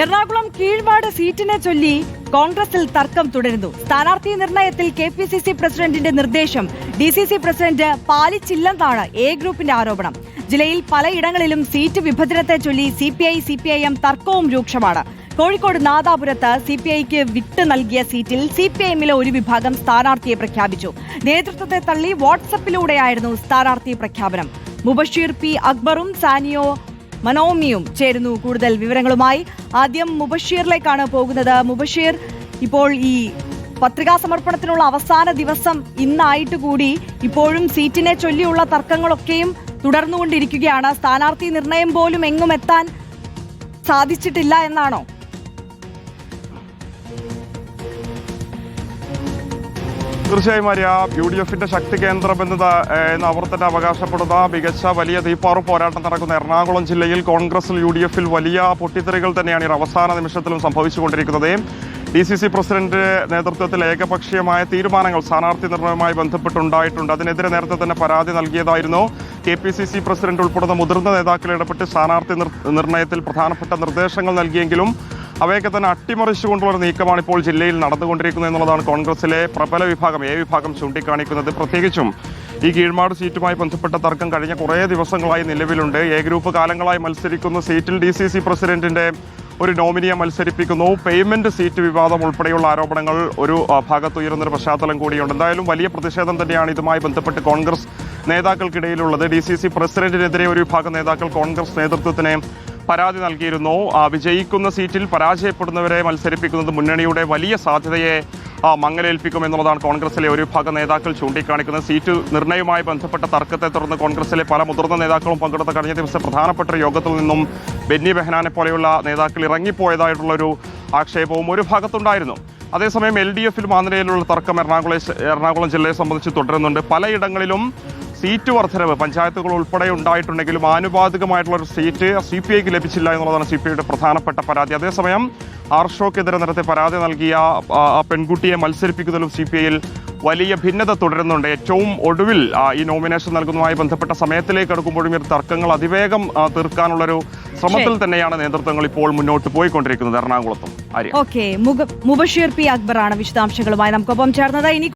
എറണാകുളം കീഴ്വാട് സീറ്റിനെ ചൊല്ലി കോൺഗ്രസിൽ തർക്കം തുടരുന്നു. സ്ഥാനാർത്ഥി നിർണയത്തിൽ കെ പി സി സി പ്രസിഡന്റിന്റെ നിർദ്ദേശം. ഡി സി സി പ്രസിഡന്റ് പാലിച്ചില്ലെന്നാണ് എ ഗ്രൂപ്പിന്റെ ആരോപണം. ജില്ലയിൽ പലയിടങ്ങളിലും സീറ്റ് വിഭജനത്തെ ചൊല്ലി C P I C P I M തർക്കവും രൂക്ഷമാണ്. കോഴിക്കോട് നാദാപുരത്ത് സി പി ഐക്ക് വിട്ട് നൽകിയ സീറ്റിൽ സി പി എമ്മിലെ ഒരു വിഭാഗം സ്ഥാനാർത്ഥിയെ പ്രഖ്യാപിച്ചു. നേതൃത്വത്തെ തള്ളി വാട്സപ്പിലൂടെയായിരുന്നു സ്ഥാനാർത്ഥി പ്രഖ്യാപനം. മുബഷീർ പി അക്ബറും സാനിയോ മനോമിയും ചേരുന്നു കൂടുതൽ വിവരങ്ങളുമായി. ആദ്യം മുബഷീറിലേക്കാണ് പോകുന്നത്. മുബഷീർ ഇപ്പോൾ ഈ പത്രികാ സമർപ്പണത്തിനുള്ള അവസാന ദിവസം ഇന്നായിട്ട് കൂടി ഇപ്പോഴും സീറ്റിനെ ചൊല്ലിയുള്ള തർക്കങ്ങളൊക്കെയും തുടർന്നുകൊണ്ടിരിക്കുകയാണ്. സ്ഥാനാർത്ഥി നിർണയം പോലും എങ്ങും എത്താൻ സാധിച്ചിട്ടില്ല എന്നാണോ? തീർച്ചയായും ആര്യ യു ഡി എഫിന്റെ ശക്തി കേന്ദ്രം എന്നത് എന്ന് അവർ തന്നെ അവകാശപ്പെടുന്ന മികച്ച വലിയ തീപ്പാറു പോരാട്ടം നടക്കുന്ന എറണാകുളം ജില്ലയിൽ കോൺഗ്രസിൽ യു ഡി എഫിൽ വലിയ പൊട്ടിത്തെറികൾ തന്നെയാണ് ഈ അവസാന നിമിഷത്തിലും സംഭവിച്ചുകൊണ്ടിരിക്കുന്നത്. ഡി സി സി പ്രസിഡന്റ് നേതൃത്വത്തിൽ ഏകപക്ഷീയമായ തീരുമാനങ്ങൾ സ്ഥാനാർത്ഥി നിർണയവുമായി ബന്ധപ്പെട്ടുണ്ടായിട്ടുണ്ട്. അതിനെതിരെ നേരത്തെ തന്നെ പരാതി നൽകിയതായിരുന്നു. K P C C president ഉൾപ്പെടുന്ന മുതിർന്ന നേതാക്കൾ ഇടപെട്ട് സ്ഥാനാർത്ഥി നിർ- നിർണയത്തിൽ പ്രധാനപ്പെട്ട നിർദ്ദേശങ്ങൾ നൽകിയെങ്കിലും അവയൊക്കെ തന്നെ അട്ടിമറിച്ചുകൊണ്ടുള്ള കൊണ്ടുള്ള നീക്കമാണ് ഇപ്പോൾ ജില്ലയിൽ നടന്നുകൊണ്ടിരിക്കുന്നത് എന്നുള്ളതാണ് കോൺഗ്രസിലെ പ്രബല വിഭാഗം. എ വിഭാഗം ചൂണ്ടിക്കാണിക്കുന്നത്. പ്രത്യേകിച്ചും ഈ കീഴ്മാട് സീറ്റുമായി ബന്ധപ്പെട്ട തർക്കം കഴിഞ്ഞ കുറേ ദിവസങ്ങളായി നിലവിലുണ്ട്. എ ഗ്രൂപ്പ് കാലങ്ങളായി മത്സരിക്കുന്ന. സീറ്റിൽ ഡി സി സി പ്രസിഡന്റിന്റെ ഒരു നോമിനിയെ മത്സരിപ്പിക്കുന്നു. പേയ്മെന്റ് സീറ്റ് വിവാദം ഉൾപ്പെടെയുള്ള ആരോപണങ്ങൾ ഒരു ആ, ഭാഗത്ത് ഉയരുന്നൊരു പശ്ചാത്തലം കൂടിയുണ്ട്. എന്തായാലും വലിയ പ്രതിഷേധം തന്നെയാണ് ഇതുമായി ബന്ധപ്പെട്ട് കോൺഗ്രസ് നേതാക്കൾക്കിടയിലുള്ളത്. ഡി സി സി പ്രസിഡന്റിനെതിരെ ഒരു വിഭാഗം നേതാക്കൾ കോൺഗ്രസ് നേതൃത്വത്തിന് പരാതി നൽകിയിരുന്നു. വിജയിക്കുന്ന സീറ്റിൽ പരാജയപ്പെടുന്നവരെ മത്സരിപ്പിക്കുന്നത് മുന്നണിയുടെ വലിയ സാധ്യതയെ മങ്ങലേൽപ്പിക്കും എന്നുള്ളതാണ് കോൺഗ്രസിലെ ഒരു വിഭാഗം നേതാക്കൾ ചൂണ്ടിക്കാണിക്കുന്നത്. സീറ്റ് നിർണയവുമായി ബന്ധപ്പെട്ട തർക്കത്തെ തുടർന്ന് കോൺഗ്രസിലെ പല മുതിർന്ന നേതാക്കളും പങ്കെടുത്ത കഴിഞ്ഞ ദിവസം പ്രധാനപ്പെട്ട യോഗത്തിൽ നിന്നും ബെന്നി ബെഹനാനെ പോലെയുള്ള നേതാക്കൾ ഇറങ്ങിപ്പോയതായിട്ടുള്ളൊരു ആക്ഷേപവും ഒരു ഭാഗത്തുണ്ടായിരുന്നു. അതേസമയം എൽ ഡി എഫിലും ആ തർക്കം എറണാകുളം എറണാകുളം ജില്ലയെ സംബന്ധിച്ച് തുടരുന്നുണ്ട്. പലയിടങ്ങളിലും സീറ്റ് വർധനവ് പഞ്ചായത്തുകൾ ഉൾപ്പെടെ ഉണ്ടായിട്ടുണ്ടെങ്കിലും ആനുപാതികമായിട്ടുള്ള ഒരു സീറ്റ് സി പി ഐക്ക് ലഭിച്ചില്ല എന്നുള്ളതാണ് സി പി ഐയുടെ പ്രധാനപ്പെട്ട പരാതി. അതേസമയം ആർഷോക്കെതിരെ നേരത്തെ പരാതി നൽകിയ പെൺകുട്ടിയെ മത്സരിപ്പിക്കുന്നതിലും സി പി ഐയിൽ വലിയ ഭിന്നത തുടരുന്നുണ്ട്. ഏറ്റവും ഒടുവിൽ ഈ നോമിനേഷൻ നൽകുന്നതുമായി ബന്ധപ്പെട്ട സമയത്തിലേക്ക് അടുക്കുമ്പോഴും ഈ തർക്കങ്ങൾ അതിവേഗം തീർക്കാനുള്ളൊരു ശ്രമത്തിൽ തന്നെയാണ് നേതൃത്വങ്ങൾ ഇപ്പോൾ മുന്നോട്ട് പോയിക്കൊണ്ടിരിക്കുന്നത്. എറണാകുളത്തും ഓക്കെ. മുബഷീർ പി അക്ബറാണ് വിശദാംശങ്ങളുമായി. നമുക്കൊപ്പം ചേർന്നത് ഇനി